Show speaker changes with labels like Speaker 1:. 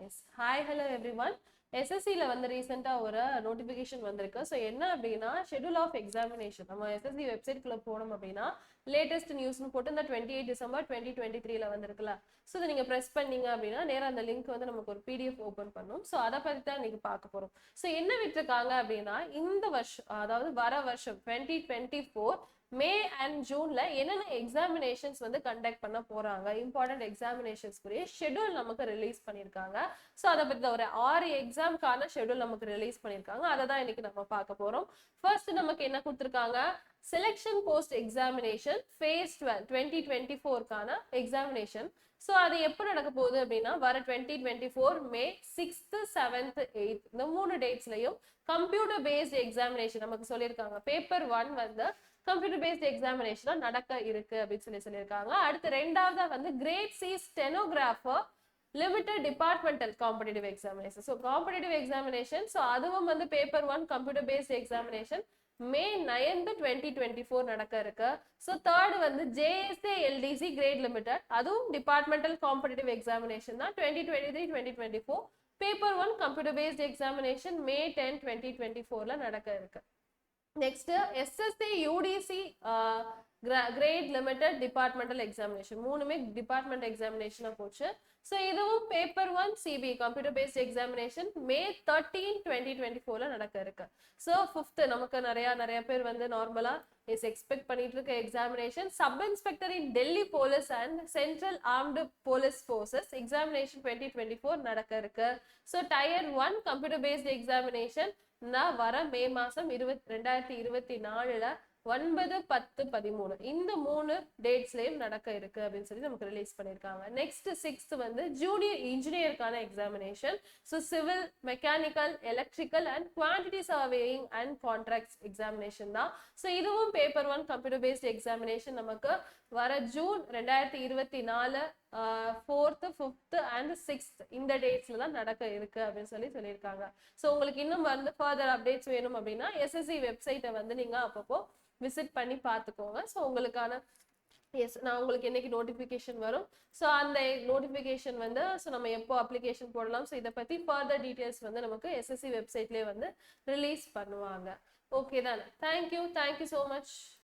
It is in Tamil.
Speaker 1: S hi hello everyone எஸ்எஸ்சியில் வந்து ரீசெண்டாக ஒரு நோட்டிஃபிகேஷன் வந்திருக்கு. ஸோ என்ன அப்படின்னா ஷெடியூல் ஆஃப் எக்ஸாமினேஷன் நம்ம எஸ்எஸ்சி வெப்சைட்குள்ளே போனோம் அப்படின்னா லேட்டஸ்ட் நியூஸ்னு போட்டு இந்த twenty eight December twenty twenty த்ரீல வந்திருக்குல்ல. ஸோ இதை நீங்கள் ப்ரெஸ் பண்ணீங்க அப்படின்னா நேராக அந்த லிங்க் வந்து நமக்கு ஒரு பிடிஎஃப் ஓப்பன் பண்ணும். ஸோ அதை பற்றி தான் நீங்கள் பார்க்க போகிறோம் ஸோ என்ன விட்டுருக்காங்க அப்படின்னா இந்த வருஷம் அதாவது வர வருஷம் twenty twenty four May and ஜூன்ல என்னென்ன எக்ஸாமினேஷன்ஸ் வந்து கண்டக்ட் பண்ண போறாங்க? இம்பார்ட்டன்ட் எக்ஸாமினேஷன்ஸ்க்குரிய ஷெட்யூல் நமக்கு ரிலீஸ் பண்ணியிருக்காங்க. ஸோ அதை பற்றி ஒரு ஆறு எக்ஸாம்க்கான ஷெட்யூல் நமக்கு ரிலீஸ் பண்ணியிருக்காங்க. அதை தான் இன்னைக்கு நம்ம பார்க்க போறோம். ஃபர்ஸ்ட் நமக்கு என்ன கொடுத்துருக்காங்க? Selection post examination phase twelve twenty twenty ஃபோர்க்கான examination so அது எப்போ நடக்க போகுது அப்படின்னா வர twenty twenty four May sixth seventh eighth இந்த மூணு டேட்ஸ்லையும் கம்ப்யூட்டர் பேஸ்ட் எக்ஸாமினேஷன் நமக்கு சொல்லியிருக்காங்க. பேப்பர் ஒன் வந்து கம்ப்யூட்டர் பேஸ்ட் எக்ஸாமினேஷனாக நடக்க இருக்கு அப்படின்னு சொல்லி சொல்லியிருக்காங்க. அடுத்து ரெண்டாவதா வந்து grade C stenographer limited departmental competitive examination so competitive examination so அதுவும் வந்து paper one computer based examination May ninth twenty twenty four நடக்க இருக்கு. ஸோ தேர்டு வந்து ஜேஎஸ்ஏ எல்டிசி கிரேட் லிமிடெட் அதுவும் டிபார்ட்மெண்டல் காம்படிட்டிவ் எக்ஸாமினேஷன் தான். Twenty twenty three twenty twenty four paper one computer based examination May ten twenty twenty ஃபோரில் நடக்க இருக்கு. Next SSC UDC grade limited departmental examination மூணுமே டிபார்ட்மெண்ட் எக்ஸாமினேஷனாக போச்சு. ஸோ இதுவும் paper one CB computer based examination May thirteen twenty twenty ஃபோர்ல நடக்க இருக்கு. ஸோ ஃபிஃப்த் நமக்கு நிறைய நிறைய பேர் வந்து நார்மலா இஸ் எக்ஸ்பெக்ட் பண்ணிட்டு இருக்க examination sub inspector in Delhi police and central armed police forces examination twenty twenty four நடக்க இருக்கு. So tier one computer based examination வர மே மாசம் இருபத்தி ரெண்டாயிரத்தி இருபத்தி நாலுல ஒன்பது பத்து பதிமூணு. இந்த மூணு டேட்ஸ்லயும் நடக்க இருக்கு அப்படின்னு சொல்லி நமக்கு ரிலீஸ் பண்ணியிருக்காங்க நெக்ஸ்ட் சிக்ஸ்த் வந்து junior இன்ஜினியருக்கான examination so civil mechanical electrical and quantity surveying and contracts examination தான். ஸோ இதுவும் paper one computer based examination நமக்கு வர ஜூன் ரெண்டாயிரத்தி இருபத்தி நாலு ஃபோர்த்து ஃபிஃப்த்து அண்ட் சிக்ஸ்த் இந்த டேட்ஸ்ல தான் நடக்க இருக்கு அப்படின்னு சொல்லி சொல்லியிருக்காங்க. ஸோ உங்களுக்கு இன்னும் வந்து ஃபர்தர் அப்டேட்ஸ் வேணும் அப்படின்னா எஸ்எஸ்சி வெப்சைட்டை வந்து நீங்க அப்பப்போ விசிட் பண்ணி பார்த்துக்கோங்க. ஸோ உங்களுக்கான எஸ் நான் உங்களுக்கு என்னைக்கு நோட்டிஃபிகேஷன் வரும். ஸோ அந்த நோட்டிஃபிகேஷன் வந்து ஸோ நம்ம எப்போ அப்ளிகேஷன் போடலாம்? ஸோ இதை பற்றி ஃபர்தர் டீட்டெயில்ஸ் வந்து நமக்கு எஸ்எஸ்சி வெப்சைட்லேயே வந்து ரிலீஸ் பண்ணுவாங்க. ஓகே தானே? Thank you thank you so much